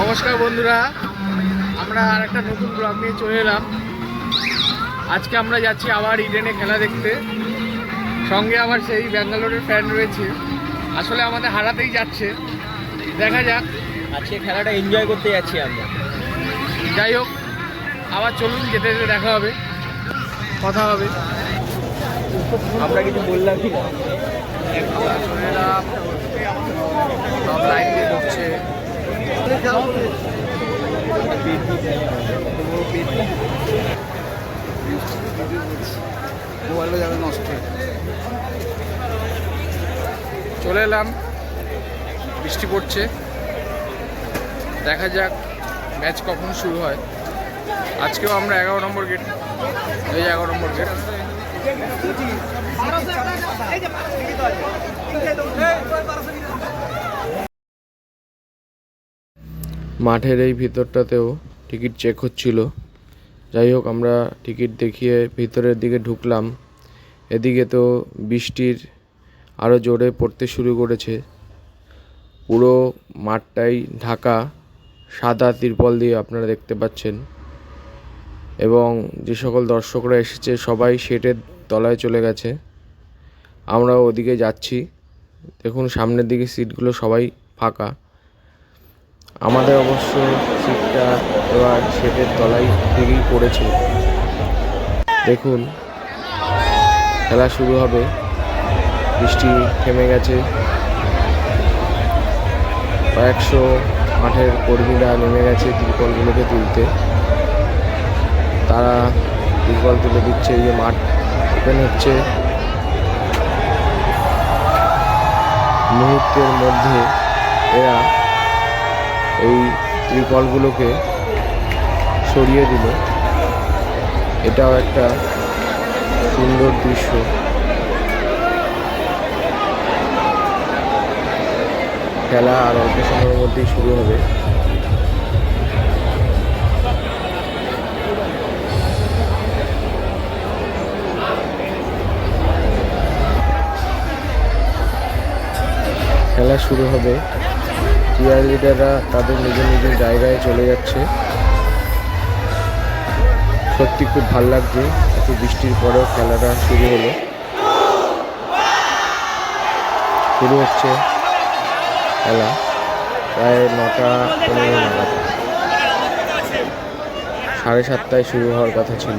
নমস্কার বন্ধুরা আমরা আর একটা নতুন ব্লগ নিয়ে চলে এলাম। আজকে আমরা যাচ্ছি আবার ইডেনে খেলা দেখতে। সঙ্গে আবার সেই ব্যাঙ্গালোরের ফ্যান রয়েছে। আসলে আমাদের হারাতেই যাচ্ছে। দেখা যাক। আজকে খেলাটা এনজয় করতে যাচ্ছি আমরা। যাই হোক আবার চলুন যেতে যেতে দেখা হবে কথা হবে। আমরা কিছু বললাম কি না? সব লাইন দিয়ে ঢুকছে। মোবাইলটা নষ্ট চলে এলাম। বৃষ্টি পড়ছে। দেখা যাক ম্যাচ কখন শুরু হয়। আজকেও আমরা এগারো নম্বর গেট। এই এগারো নম্বর গেট। মাঠের এই ভিতরটাতেও টিকিট চেক হচ্ছিল। যাই হোক আমরা টিকিট দেখিয়ে ভিতরের দিকে ঢুকলাম। এদিকে তো বৃষ্টির আরও জোরে পড়তে শুরু করেছে। পুরো মাঠটাই ঢাকা, সাদা তিরপল দিয়ে আপনারা দেখতে পাচ্ছেন। এবং যে সকল দর্শকরা এসেছে, সবাই শেডের তলায় চলে গেছে। আমরা ওদিকে যাচ্ছি। দেখুন, সামনের দিকে সিটগুলো সবাই ফাঁকা। আমাদের অবশ্য সিটটা এবার শেডের তলায় দিকেই পড়েছে। দেখুন, খেলা শুরু হবে। বৃষ্টি থেমে গেছে। কয়েকশো মাঠের কর্মীরা নেমে গেছে তিরপলগুলোকে তুলতে। তারা তিরপল তুলে দিচ্ছে, এই যে মাঠ ওপেন হচ্ছে। মুহূর্তের মধ্যে এরা এই ত্রিপলগুলোকে সরিয়ে দিল। এটাও একটা সুন্দর দৃশ্য। খেলা আর অল্প সময়ের মধ্যেই শুরু হবে। খেলা শুরু হবে। চিয়ার লিডাররা তাদের নিজের নিজের জায়গায় চলে যাচ্ছে। সত্যি খুব ভালো লাগছে, এত বৃষ্টির পরেও খেলাটা শুরু হলো। শুরু হচ্ছে খেলা, প্রায় নটা পনেরো নাগাদ। সাড়ে সাতটায় শুরু হওয়ার কথা ছিল।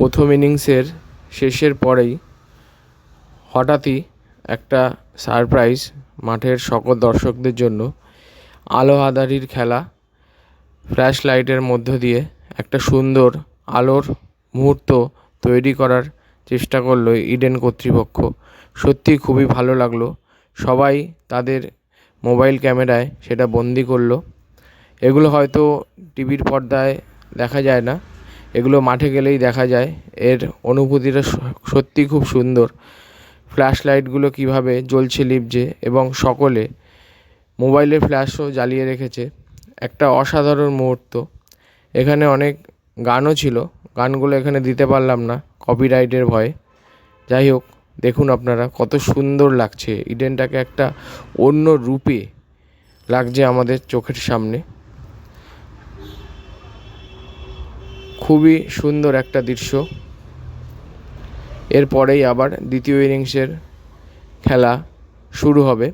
প্রথম ইনিংসের শেষের পরেই হঠাৎই একটা সারপ্রাইজ মাঠের সকল দর্শকদের জন্য আলো আঁধারির খেলা ফ্ল্যাশ লাইটের মধ্য দিয়ে একটা সুন্দর আলোর মুহূর্ত তৈরি করার চেষ্টা করল ইডেন কর্তৃপক্ষ। সত্যি খুবই ভালো লাগল। সবাই তাদের মোবাইল ক্যামেরায় সেটা বন্দি করল। এগুলো হয়তো টিভির পর্দায় দেখা যায় না। এগুলো মাঠে গেলেই দেখা যায়। এর অনুভূতিটা সত্যিই খুব সুন্দর। ফ্ল্যাশ লাইটগুলো কীভাবে জ্বলছে লিপজে এবং সকলে মোবাইলের ফ্ল্যাশও জ্বালিয়ে রেখেছে। একটা অসাধারণ মুহূর্ত। এখানে অনেক গানও ছিল। গানগুলো এখানে দিতে পারলাম না কপিরাইটের ভয়ে। যাই হোক, দেখুন আপনারা কত সুন্দর লাগছে। ইডেনটাকে একটা অন্য রূপে লাগছে আমাদের চোখের সামনে। খুবই সুন্দর একটা দৃশ্য। এরপরেই আবার দ্বিতীয় ইনিংসের খেলা শুরু হবে।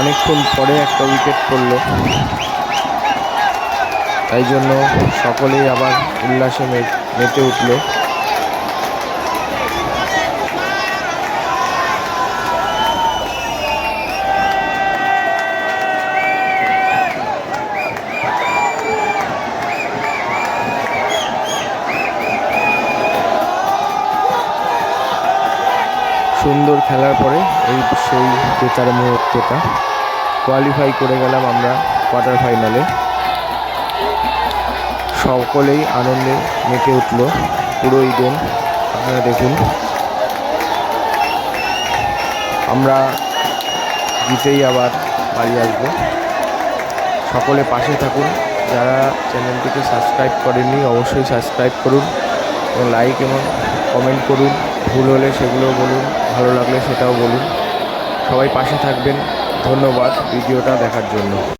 অনেকক্ষণ পরে একটা উইকেট পড়ল। তাই জন্য সকলেই আবার উল্লাসে মেতে উঠল। সুন্দর খেলার পরে এই সেই জেতার মুহূর্তটা কোয়ালিফাই করে গেলাম আমরা কোয়ার্টার ফাইনালে সকলেই আনন্দে মেতে উঠল পুরো ইডেন আপনারা দেখুন। আমরা জিতেই আবার বাড়ি আসব। সকলে পাশে থাকুন। যারা চ্যানেলটিকে সাবস্ক্রাইব করেননি, অবশ্যই সাবস্ক্রাইব করুন এবং লাইক এবং কমেন্ট করুন। ভুল হলে সেগুলো বলুন। ভালো লাগলে সেটাও বলুন। সবাই পাশে থাকবেন। ধন্যবাদ ভিডিওটা দেখার জন্য।